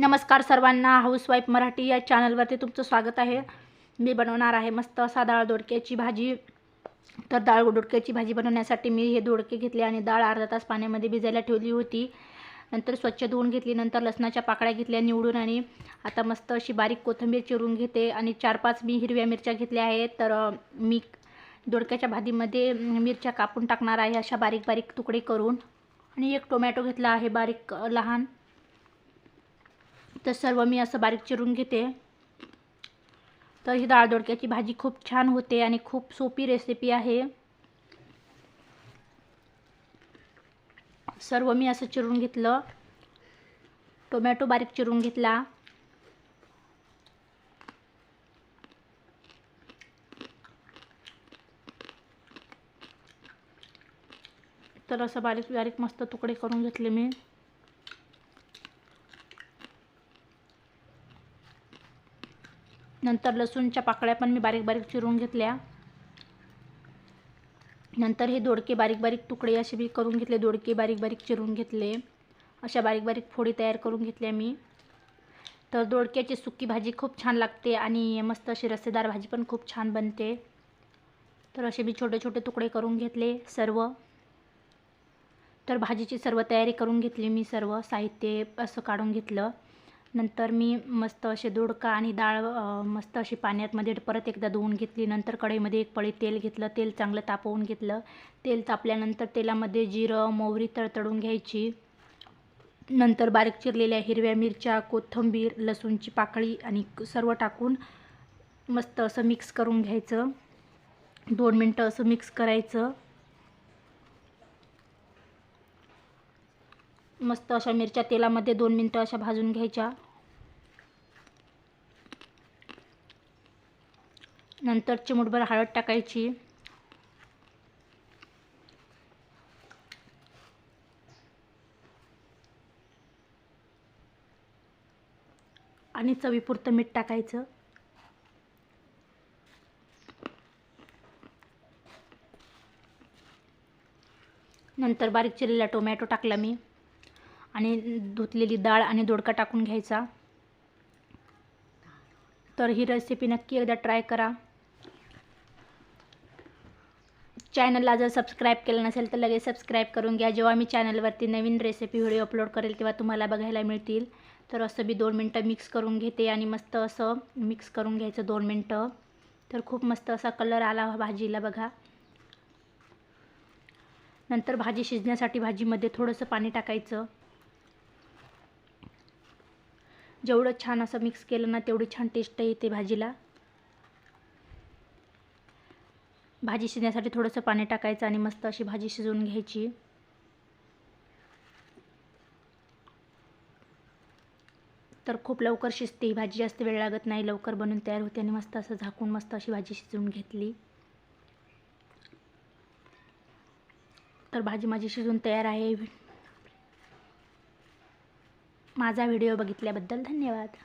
नमस्कार सर्वांना हाऊसवाईफ मराठी या चॅनलवरती तुमचं स्वागत आहे. मी बनवणार आहे मस्त असा डाळ दोडक्याची भाजी. तर डाळ दोडक्याची भाजी बनवण्यासाठी मी हे दोडके घेतले आणि डाळ अर्धा तास पाण्यामध्ये भिजायला ठेवली होती. नंतर स्वच्छ धुवून घेतली नंतर लसणाच्या पाकळ्या घेतल्या निवडून आणि आता मस्त अशी बारीक कोथिंबीर चिरून घेते आणि चार पाच मी हिरव्या मिरच्या घेतल्या आहेत. तर मी दोडक्याच्या भाजीमध्ये मिरच्या कापून टाकणार आहे अशा बारीक बारीक तुकडे करून. आणि एक टोमॅटो घेतला आहे बारीक लहान. तर सर्व मी असं बारीक चिरून घेते. तर ही डाळ दोडक्याची भाजी खूप छान होते आणि खूप सोपी रेसिपी आहे. सर्व मी असं चिरून घेतलं. टोमॅटो बारीक चिरून घेतला. तर असं बारीक बारीक मस्त तुकडे करून घेतले मी. नंतर लसूणच्या पाकळ्या पण मी बारीक बारीक चिरून घेतल्या. नंतर हे दोडके बारीक बारीक तुकडे असे मी करून घेतले दोडके बारीक बारीक चिरून घेतले. अशा बारीक बारीक फोडी तयार करून घेतल्या मी. तर दोडक्याची सुकी भाजी खूप छान लागते आणि मस्त अशी रस्सेदार भाजी पण खूप छान बनते. तर असे मी छोटे छोटे तुकडे करून घेतले सर्व. तर भाजीची सर्व तयारी करून घेतली मी सर्व साहित्य असं काढून घेतलं. नंतर मी मस्त असे दोडका आणि डाळ मस्त अशी पाण्यामध्ये परत एकदा धुवून घेतली. नंतर कढईमध्ये एक पळी तेल घेतलं. तेल चांगलं तापवून घेतलं. तेल तापल्यानंतर तेलामध्ये जिरं मोहरी तळतळून घ्यायची. नंतर बारीक चिरलेल्या हिरव्या मिरच्या कोथिंबीर लसूणची पाकळी आणि सर्व टाकून मस्त असं मिक्स करून घ्यायचं. दोन मिनटं असं मिक्स करायचं. मस्त अशा मिरच्या तेलामध्ये दोन मिनटं अशा भाजून घ्यायच्या. नंतर चिमूटभर हळद टाकायची. आणि चवीपुरतं मीठ टाकायचं. नंतर बारीक चिरलेला टोमॅटो टाकला मी. आणि धुतलेली डाळ आणि दोडका टाकून घ्यायचा. तर ही रेसिपी नक्की एकदा ट्राय करा. चॅनलला जर सबस्क्राईब केलं नसेल तर लगेच सबस्क्राईब करून घ्या. जेव्हा मी चॅनलवरती नवीन रेसिपी व्हिडिओ अपलोड करेल तेव्हा तुम्हाला बघायला मिळतील. तर असं मी दोन मिनटं मिक्स करून घेते आणि मस्त असं मिक्स करून घ्यायचं दोन मिनटं. तर खूप मस्त असा कलर आला भाजीला बघा. नंतर भाजी शिजण्यासाठी भाजीमध्ये थोडंसं पाणी टाकायचं. जेवढं छान असं मिक्स केलं ना तेवढी छान टेस्ट येते भाजीला. भाजी शिजण्यासाठी थोडंसं पाणी टाकायचं आणि मस्त अशी भाजी शिजवून घ्यायची. तर खूप लवकर शिजते ही भाजी जास्त वेळ लागत नाही लवकर बनून तयार होते आणि मस्त असं झाकून मस्त अशी भाजी शिजवून घेतली. तर भाजी माझी शिजून तयार आहे. माझा व्हिडिओ बघितल्याबद्दल धन्यवाद.